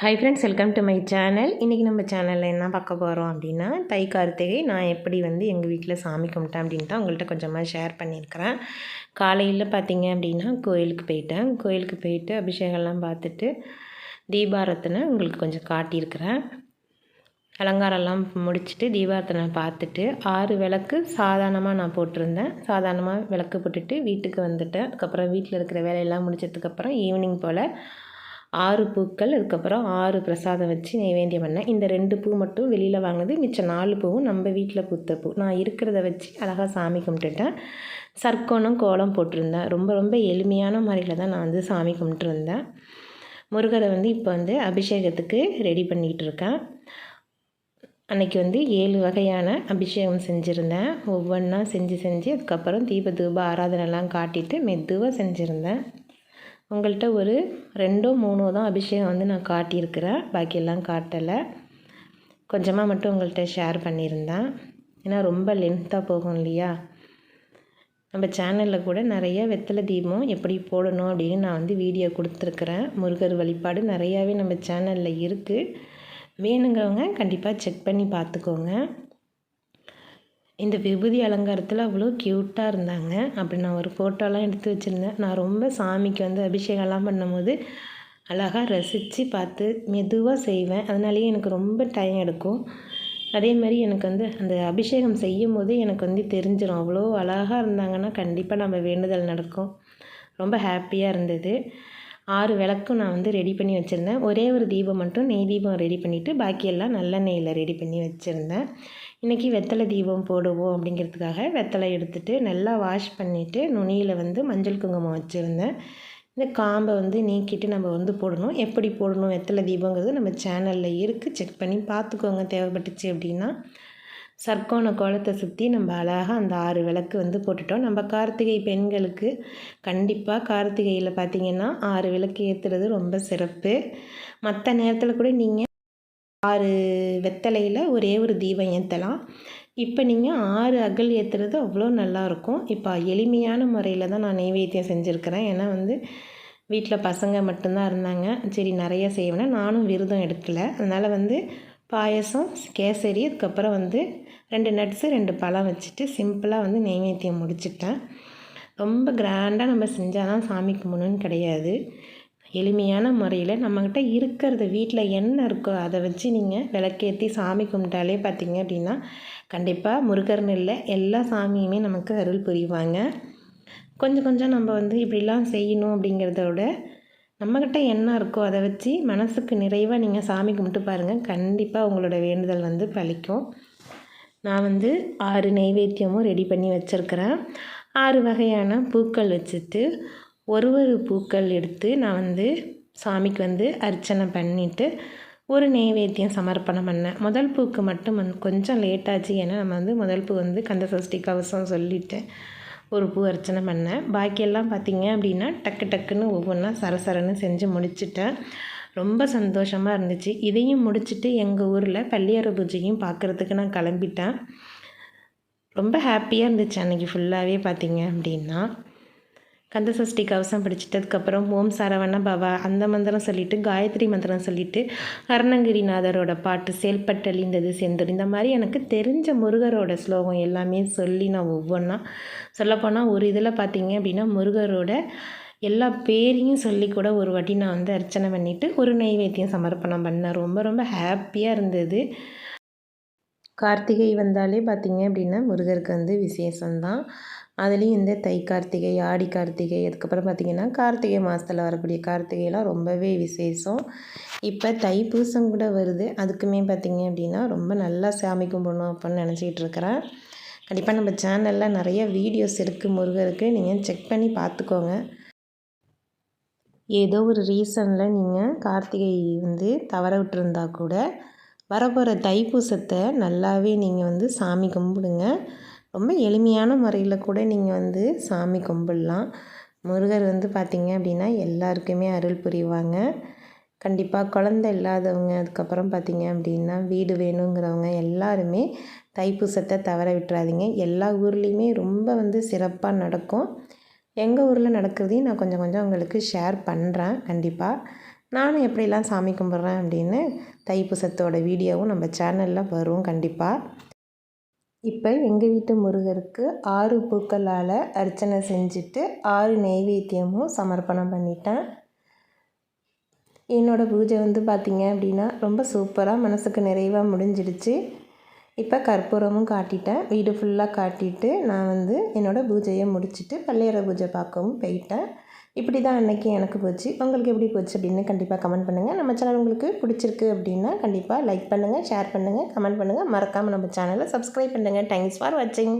Hi friends welcome to my channel இன்றைக்கி நம்ம சேனலில் என்ன பார்க்க போகிறோம் அப்படின்னா தை கார்த்திகை நான் எப்படி வந்து எங்கள் வீட்டில் சாமி கும்பிட்டேன் அப்படின்ட்டு உங்கள்கிட்ட கொஞ்சமாக ஷேர் பண்ணியிருக்கிறேன். காலையில் பார்த்தீங்க அப்படின்னா கோயிலுக்கு போயிட்டேன். கோயிலுக்கு போயிட்டு அபிஷேகம்லாம் பார்த்துட்டு தீபாரத்தனை உங்களுக்கு கொஞ்சம் காட்டியிருக்கிறேன். அலங்காரம்லாம் முடிச்சுட்டு தீபாரத்தனை பார்த்துட்டு ஆறு விளக்கு சாதாரணமாக நான் போட்டிருந்தேன். சாதாரணமாக விளக்கு போட்டுட்டு வீட்டுக்கு வந்துட்டேன். அதுக்கப்புறம் வீட்டில் இருக்கிற வேலையெல்லாம் முடிச்சதுக்கப்புறம் ஈவினிங் போல் ஆறு பூக்கள் அதுக்கப்புறம் ஆறு பிரசாதம் வச்சு நெய்வேந்தியம் பண்ணேன். இந்த ரெண்டு பூ மட்டும் வெளியில் வாங்கினது மிச்சம் நாலு பூவும் நம்ம வீட்டில் பூத்த பூ. நான் இருக்கிறத வச்சு அழகாக சாமி கும்பிட்டுட்டேன். சர்க்கோணம் கோலம் போட்டிருந்தேன். ரொம்ப ரொம்ப எளிமையான முறையில் தான் நான் வந்து சாமி கும்பிட்டுருந்தேன். முருகரை வந்து இப்போ வந்து அபிஷேகத்துக்கு ரெடி பண்ணிகிட்டு இருக்கேன். அன்றைக்கி வந்து ஏழு வகையான அபிஷேகம் செஞ்சுருந்தேன். ஒவ்வொன்றா செஞ்சு செஞ்சு அதுக்கப்புறம் தீப தூப ஆராதனைலாம் காட்டிட்டு மெதுவாக செஞ்சுருந்தேன். உங்கள்கிட்ட ஒரு ரெண்டோ மூணோ தான் அபிஷேகம் வந்து நான் காட்டியிருக்கிறேன். பாக்கியெல்லாம் காட்டலை. கொஞ்சமாக மட்டும் உங்கள்கிட்ட ஷேர் பண்ணியிருந்தேன். ஏன்னா ரொம்ப லென்த்தாக போகும் இல்லையா? நம்ம சேனலில் கூட நிறைய வெத்தலை தீபம் எப்படி போடணும் அப்படின்னு நான் வந்து வீடியோ கொடுத்துருக்குறேன். முருகர் வழிபாடு நிறையாவே நம்ம சேனலில் இருக்குது வேணுங்கிறவங்க கண்டிப்பாக செக் பண்ணி பார்த்துக்கோங்க. இந்த விபூதி அலங்காரத்தில் அவ்வளோ க்யூட்டாக இருந்தாங்க. அப்படி நான் ஒரு ஃபோட்டோலாம் எடுத்து வச்சுருந்தேன். நான் ரொம்ப சாமிக்கு வந்து அபிஷேகம்லாம் பண்ணும்போது அழகாக ரசித்து பார்த்து மெதுவாக செய்வேன். அதனாலேயே எனக்கு ரொம்ப டைம் எடுக்கும். அதே மாதிரி எனக்கு வந்து அந்த அபிஷேகம் செய்யும் போது எனக்கு வந்து தெரிஞ்சிடும் அவ்வளோ அழகாக இருந்தாங்கன்னா கண்டிப்பாக நம்ம வேண்டுதல் நடக்கும். ரொம்ப ஹாப்பியாக இருந்தது. ஆறு விளக்கும் நான் வந்து ரெடி பண்ணி வச்சுருந்தேன். ஒரே ஒரு தீபம் மட்டும் நெய் தீபம் ரெடி பண்ணிவிட்டு பாக்கியெல்லாம் நல்லெண்ணெயில் ரெடி பண்ணி வச்சுருந்தேன். இன்றைக்கி வெத்தலை தீபம் போடுவோம் அப்படிங்கிறதுக்காக வெத்தலை எடுத்துகிட்டு நல்லா வாஷ் பண்ணிவிட்டு நுனியில் வந்து மஞ்சள் குங்குமம் வச்சுருந்தேன். இந்த காம்பை வந்து நீக்கிட்டு நம்ம வந்து போடணும். எப்படி போடணும் வெத்தலை தீபங்கிறது நம்ம சேனலில் இருக்குது செக் பண்ணி பார்த்துக்கோங்க. தேவைப்பட்டுச்சு அப்படின்னா சர்க்கோண கோலத்தை சுற்றி நம்ம அழகாக அந்த ஆறு விளக்கு வந்து போட்டுட்டோம். நம்ம கார்த்திகை பெண்களுக்கு கண்டிப்பாக கார்த்திகையில் பார்த்திங்கன்னா ஆறு விளக்கு ஏற்றுறது ரொம்ப சிறப்பு. மற்ற நேரத்தில் கூட நீங்கள் ஆறு வெத்தலையில் ஒரே ஒரு தீபம் ஏற்றலாம் இப்போ நீங்கள் ஆறு அகல் ஏற்றுறது அவ்வளோ நல்லாயிருக்கும் இப்போ எளிமையான முறையில் தான் நான் நெய்வேத்தியம் செஞ்சுருக்கிறேன். ஏன்னா வந்து வீட்டில் பசங்க மட்டும்தான் இருந்தாங்க. சரி நிறைய செய்வேன். நானும் விரதம் எடுக்கலை. அதனால் வந்து பாயசம் கேசரி அதுக்கப்புறம் வந்து ரெண்டு நட்ஸு ரெண்டு பழம் வச்சுட்டு சிம்பிளாக வந்து நெய்வேத்தியம் முடிச்சிட்டேன் ரொம்ப கிராண்டாக நம்ம செஞ்சால் தான் சாமி கும்பிடணும்னு கிடையாது. எளிமையான முறையில் நம்மக்கிட்ட இருக்கிறத வீட்டில் என்ன இருக்கோ அதை வச்சு நீங்கள் விளக்கேற்றி சாமி கும்பிட்டாலே பார்த்தீங்க அப்படின்னா கண்டிப்பாக முருகர்னு இல்லை எல்லா சாமியுமே நமக்கு அருள் புரிவாங்க. கொஞ்சம் கொஞ்சம் நம்ம வந்து இப்படிலாம் செய்யணும் அப்படிங்கிறத விட நம்மக்கிட்ட என்ன இருக்கோ அதை வச்சு மனசுக்கு நிறைவாக நீங்கள் சாமி கும்பிட்டு பாருங்கள் கண்டிப்பாக உங்களோட வேண்டுதல் வந்து பழிக்கும் நான் வந்து ஆறு நெய்வேத்தியமும் ரெடி பண்ணி வச்சுருக்கிறேன். ஆறு வகையான பூக்கள் வச்சுட்டு ஒரு ஒரு பூக்கள் எடுத்து நான் வந்து சாமிக்கு வந்து அர்ச்சனை பண்ணிவிட்டு ஒரு நெய்வேத்தியம் சமர்ப்பணம் பண்ணேன். முதல் பூக்கு மட்டும் வந்து கொஞ்சம் லேட்டாச்சு ஏன்னா நம்ம வந்து முதல் பூ வந்து கந்த சஷ்டி கவசம் சொல்லிவிட்டேன் ஒரு பூ அர்ச்சனை பண்ணேன். பாக்கியெல்லாம் பார்த்திங்க அப்படின்னா டக்கு டக்குன்னு ஒவ்வொன்றா சரசரன்னு செஞ்சு முடிச்சிட்டேன். ரொம்ப சந்தோஷமாக இருந்துச்சு. இதையும் முடிச்சுட்டு எங்கள் ஊரில் பள்ளியார பூஜையும் பார்க்குறதுக்கு நான் கிளம்பிட்டேன். ரொம்ப ஹாப்பியாக இருந்துச்சு அன்றைக்கி ஃபுல்லாகவே பார்த்திங்க அப்படின்னா. கந்தசஷ்டி கவசம் படிச்சிட்டதுக்கப்புறம் ஓம் சரவண பவா அந்த மந்திரம் சொல்லிவிட்டு காயத்ரி மந்திரம் சொல்லிவிட்டு அருணகிரிநாதரோட பாட்டு செயல்பட்டழிந்தது செந்தூர் இந்த மாதிரி எனக்கு தெரிஞ்ச முருகரோட ஸ்லோகம் எல்லாமே சொல்லி நான் ஒவ்வொன்றா சொல்லப்போனால் ஒரு இதில் பார்த்தீங்க அப்படின்னா முருகரோட எல்லா பேரையும் சொல்லி கூட ஒரு வாட்டி நான் வந்து அர்ச்சனை பண்ணிவிட்டு ஒரு நைவேத்தியம் சமர்ப்பணம் பண்ணேன். ரொம்ப ரொம்ப ஹாப்பியாக இருந்தது. கார்த்திகை வந்தாலே பார்த்திங்க அப்படின்னா முருகருக்கு வந்து விசேஷம்தான். அதுலேயும் இந்த தை கார்த்திகை ஆடி கார்த்திகை அதுக்கப்புறம் பார்த்திங்கன்னா கார்த்திகை மாதத்தில் வரக்கூடிய கார்த்திகைலாம் ரொம்பவே விசேஷம். இப்போ தைப்பூசம் கூட வருது. அதுக்குமே பார்த்திங்க அப்படின்னா ரொம்ப நல்லா சாமி கும்பிடணும் அப்படின்னு நினச்சிக்கிட்டு இருக்கிறேன். கண்டிப்பாக நம்ம சேனலில் நிறைய வீடியோஸ் இருக்குது முருகருக்கு நீங்கள் செக் பண்ணி பார்த்துக்கோங்க ஏதோ ஒரு ரீசனில் நீங்கள் கார்த்திகை வந்து தவற விட்டுருந்தா கூட வரப்போகிற தைப்பூசத்தை நல்லாவே நீங்கள் வந்து சாமி கும்பிடுங்க. ரொம்ப எளிமையான முறையில் கூட நீங்கள் வந்து சாமி கும்பிடலாம். முருகர் வந்து பார்த்திங்க அப்படின்னா எல்லாருக்குமே அருள் புரிவாங்க. கண்டிப்பாக குழந்த இல்லாதவங்க அதுக்கப்புறம் பார்த்திங்க அப்படின்னா வீடு வேணுங்கிறவங்க எல்லாருமே தைப்பூசத்தை தவற விட்டுறாதீங்க. எல்லா ஊர்லேயுமே ரொம்ப வந்து சிறப்பாக நடக்கும். எங்கள் ஊரில் நடக்கிறதையும் நான் கொஞ்சம் கொஞ்சம் உங்களுக்கு ஷேர் பண்ணுறேன் கண்டிப்பாக நானும் எப்படிலாம் சாமி கும்பிட்றேன் அப்படின்னு தைப்பூசத்தோட வீடியோவும் நம்ம சேனலில் வரும் கண்டிப்பாக இப்போ எங்கள் வீட்டு முருகருக்கு ஆறு பூக்களால் அர்ச்சனை செஞ்சுட்டு ஆறு நெய்வேத்தியமும் சமர்ப்பணம் பண்ணிட்டேன். என்னோடய பூஜை வந்து பார்த்திங்க அப்படின்னா ரொம்ப சூப்பராக மனசுக்கு நிறைவாக முடிஞ்சிடுச்சு. இப்போ கற்பூரமும் காட்டிட்டேன். வீடு ஃபுல்லாக காட்டிட்டு நான் வந்து என்னோடய பூஜையை முடிச்சுட்டு பள்ளியற பூஜை பார்க்கவும் போயிட்டேன். இப்படி தான் அன்றைக்கி எனக்கு போச்சு. உங்களுக்கு எப்படி போச்சு அப்படின்னு கண்டிப்பாக கமெண்ட் பண்ணுங்கள் நம்ம சேனல் உங்களுக்கு பிடிச்சிருக்கு அப்படின்னா கண்டிப்பாக லைக் பண்ணுங்கள் ஷேர் பண்ணுங்கள் கமெண்ட் பண்ணுங்கள் மறக்காமல் நம்ம சேனலை சப்ஸ்கிரைப் பண்ணுங்கள் தேங்க்ஸ் ஃபார் வாட்சிங்